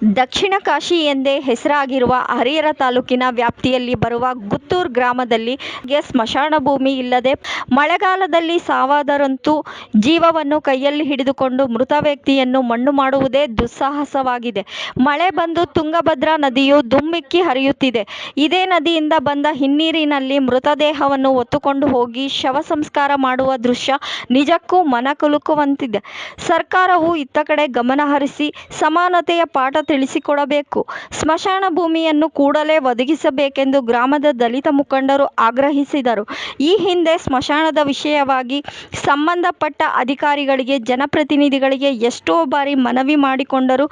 ದಕ್ಷಿಣ ಕಾಶಿ ಎಂದೇ ಹೆಸರಾಗಿರುವ ಹರಿಹರ ತಾಲೂಕಿನ ವ್ಯಾಪ್ತಿಯಲ್ಲಿ ಬರುವ ಗುತ್ತೂರು ಗ್ರಾಮದಲ್ಲಿ ಸ್ಮಶಾನ ಭೂಮಿ ಇಲ್ಲದೆ ಮಳೆಗಾಲದಲ್ಲಿ ಸಾವಾದರಂತೂ ಜೀವವನ್ನು ಕೈಯಲ್ಲಿ ಹಿಡಿದುಕೊಂಡು ಮೃತ ವ್ಯಕ್ತಿಯನ್ನು ಮಣ್ಣು ಮಾಡುವುದೇ ದುಸ್ಸಾಹಸವಾಗಿದೆ. ಮಳೆ ಬಂದು ತುಂಗಭದ್ರಾ ನದಿಯು ದುಮ್ಮಿಕ್ಕಿ ಹರಿಯುತ್ತಿದೆ. ಇದೇ ನದಿಯಿಂದ ಬಂದ ಹಿನ್ನೀರಿನಲ್ಲಿ ಮೃತದೇಹವನ್ನು ಹೊತ್ತುಕೊಂಡು ಹೋಗಿ ಶವ ಸಂಸ್ಕಾರ ಮಾಡುವ ದೃಶ್ಯ ನಿಜಕ್ಕೂ ಮನಕುಲುಕುವಂತಿದೆ ಸರ್ಕಾರವು ಇತ್ತ ಕಡೆ ಗಮನ ಹರಿಸಿ ಸಮಾನತೆಯ ಪಾಠ ತಿಳಿಸಿಕೊಡಬೇಕು. ಸ್ಮಶಾನ ಭೂಮಿಯನ್ನು ಕೂಡಲೇ ಒದಗಿಸಬೇಕೆಂದು ಗ್ರಾಮದ ದಲಿತ ಮುಖಂಡರು ಆಗ್ರಹಿಸಿದರು. ಈ ಹಿಂದೆ ಸ್ಮಶಾನದ ವಿಷಯವಾಗಿ ಸಂಬಂಧಪಟ್ಟ ಅಧಿಕಾರಿಗಳಿಗೆ, ಜನಪ್ರತಿನಿಧಿಗಳಿಗೆ ಎಷ್ಟೋ ಬಾರಿ ಮನವಿ ಮಾಡಿಕೊಂಡರೂ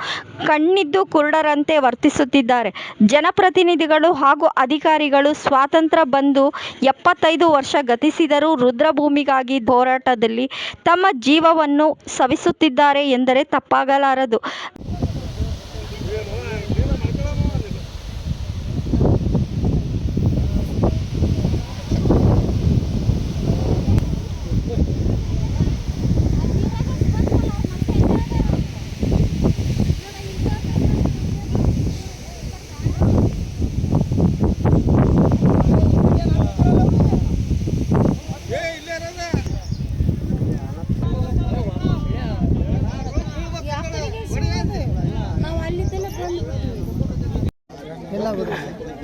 ಕಣ್ಣಿದ್ದು ಕುರುಡರಂತೆ ವರ್ತಿಸುತ್ತಿದ್ದಾರೆ. ಜನಪ್ರತಿನಿಧಿಗಳು ಹಾಗೂ ಅಧಿಕಾರಿಗಳು ಸ್ವಾತಂತ್ರ್ಯ ಬಂದು ಎಪ್ಪತ್ತೈದು ವರ್ಷ ಗತಿಸಿದರೂ ರುದ್ರಭೂಮಿಗಾಗಿ ಹೋರಾಟದಲ್ಲಿ ತಮ್ಮ ಜೀವವನ್ನು ಸವಿಸುತ್ತಿದ್ದಾರೆ ಎಂದರೆ ತಪ್ಪಾಗಲಾರದು.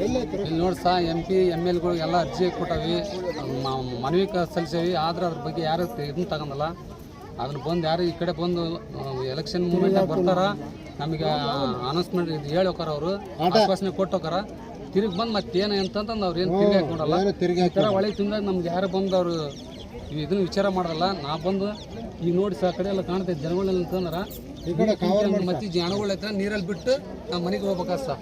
ಇಲ್ಲಿ ನೋಡಿ ಸಹ ಎಂ ಪಿ ಎಂ ಎಲ್ಗಳಿಗೆಲ್ಲ ಅರ್ಜಿ ಕೊಟ್ಟವಿ ಮನವಿ ಸಲ್ಲಿಸೇವಿ ಆದ್ರೆ ಅದ್ರ ಬಗ್ಗೆ ಯಾರು ಇದನ್ನ ತಗೊಂಡಲ್ಲ. ಅದನ್ನ ಬಂದು ಯಾರು ಈ ಕಡೆ ಬಂದು ಎಲೆಕ್ಷನ್ ಮೂಮೆಂಟ್ ಬರ್ತಾರ ನಮಗೆ ಅನೌನ್ಸ್ಮೆಂಟ್ ಇದು ಹೇಳೋಕಾರ ಅವರು ಆಶ್ವಾಸನೆ ಕೊಟ್ಟೋಕಾರ ತಿರುಗಿ ಬಂದು ಮತ್ತೆ ಏನು ಅಂತಂತಂದು ಅವ್ರು ಏನು ತಿರುಗಿ ಹಾಕೊಂಡಲ್ಲ ಈ ಥರ ಒಳಗೆ ತಿಂದಾಗ ನಮ್ಗೆ ಯಾರು ಬಂದು ಅವರು ಇದನ್ನ ವಿಚಾರ ಮಾಡಲ್ಲ. ನಾ ಬಂದು ಈಗ ನೋಡಿ ಸರ್ ಕಡೆ ಎಲ್ಲ ಕಾಣ್ತೈತೆ ಜನಗಳೆಲ್ಲ ಅಂತಂದ್ರೆ ಮತ್ತೆ ಜನಗಳ ಹತ್ರ ನೀರಲ್ಲಿ ಬಿಟ್ಟು ನಾವು ಮನೆಗೆ ಹೋಗ್ಬೇಕಾ ಸರ್?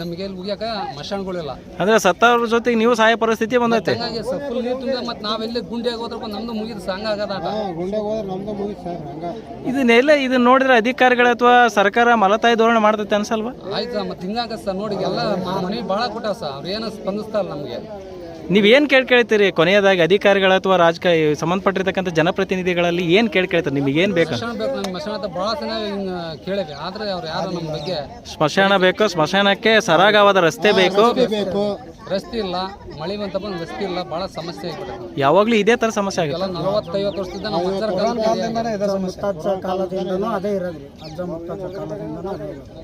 ನಮಗೆ ಇಲ್ಲಿ ಮುಗಿಯಾಕ ಮಶಾನ್ಗಳಿಲ್ಲ. ಅಂದ್ರೆ ಸತ್ತವ್ರ ಜೊತೆಗೆ ನೀವು ಸಹಾಯ ಪರಿಸ್ಥಿತಿ ಬಂದೈತೆ. ಹಂಗಾಗಿ ಫುಲ್ ನೀರು ತುಂಬ ಮತ್ತೆ ನಾವೆಲ್ಲಿ ಗುಂಡಿ ಹೋದ್ರಪ್ಪ ನಮ್ದು ಮುಗಿದು ಸಂಘ ಆಗದ ಇದನ್ನೆಲ್ಲ ಇದನ್ನ ನೋಡಿದ್ರೆ ಅಧಿಕಾರಿಗಳ ಅಥವಾ ಸರ್ಕಾರ ಮಲತಾಯಿ ಧೋರಣೆ ಮಾಡ್ತೈತೆ ಅನ್ಸಲ್ವಾ? ಆಯ್ತು ಮತ್ತೆ ಹಿಂಗಾಗ ಸರ್ ನೋಡಿ ಎಲ್ಲ ಮನೆ ಭಾಳ ಕೊಟ್ಟ ಸರ್ ಅವ್ರು ಏನೋ ಸ್ಪಂದಿಸ್ತಾರ ಇಲ್ಲ ನಮಗೆ. ನೀವೇನು ಕೇಳಿ ಕೇಳ್ತೀರಿ ಕೊನೆಯದಾಗಿ ಅಧಿಕಾರಿಗಳ ಅಥವಾ ರಾಜಕೀಯ ಸಂಬಂಧಪಟ್ಟಿರ್ತಕ್ಕಂಥ ಜನಪ್ರತಿನಿಧಿಗಳಲ್ಲಿ ಏನು ಕೇಳಿ ಕೇಳ್ತಾರೆ ನಿಮಗೆ ಏನು ಬೇಕು? ಸ್ಮಶಾನ ಬೇಕು ಸ್ಮಶಾನಕ್ಕೆ ಸರಾಗವಾದ ರಸ್ತೆ ಬೇಕು. ರಸ್ತೆ ಇಲ್ಲ ಮಳೆ ಬಂತ ಬಂದು ರಸ್ತೆ ಇಲ್ಲ ಬಹಳ ಸಮಸ್ಯೆ ಆಗಿದೆ ಯಾವಾಗಲೂ ಇದೇ ತರ ಸಮಸ್ಯೆ ಆಗಿದೆ ನಲವತ್ತೈವತ್ತು ವರ್ಷದಿಂದ ನಾವು ಕಾಲದಿಂದನೂ ಅದೇ ಅಜ್ಜ ಕಾಲದಿಂದನೂ ಅದೇ ಇರೋದು.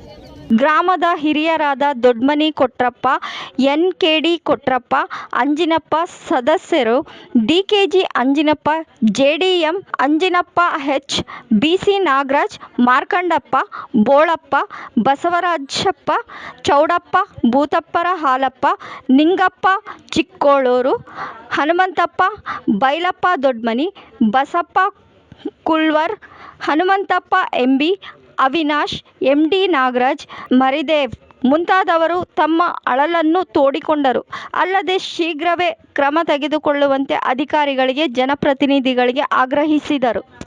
ಗ್ರಾಮದ ಹಿರಿಯರಾದ Dodmani Kotrappa N K D Kotrappa, Anjinappa ಸದಸ್ಯರು D K G Anjinappa J D M Anjinappa H B C Nagaraj, Markandappa, Bolappa, Basavarajappa, Chowdappa, ಭೂತಪ್ಪರ Halappa, Ningappa Chikkoluru, Hanumanthappa, Bailappa Dodmani, Basappa Kulvar Hanumanthappa MB, Avinash M D Nagaraj, Maridev ಮುಂತಾದವರು ತಮ್ಮ ಅಳಲನ್ನು ತೋಡಿಕೊಂಡರು. ಅಲ್ಲದೆ ಶೀಘ್ರವೇ ಕ್ರಮ ತೆಗೆದುಕೊಳ್ಳುವಂತೆ ಅಧಿಕಾರಿಗಳಿಗೆ, ಜನಪ್ರತಿನಿಧಿಗಳಿಗೆ ಆಗ್ರಹಿಸಿದರು.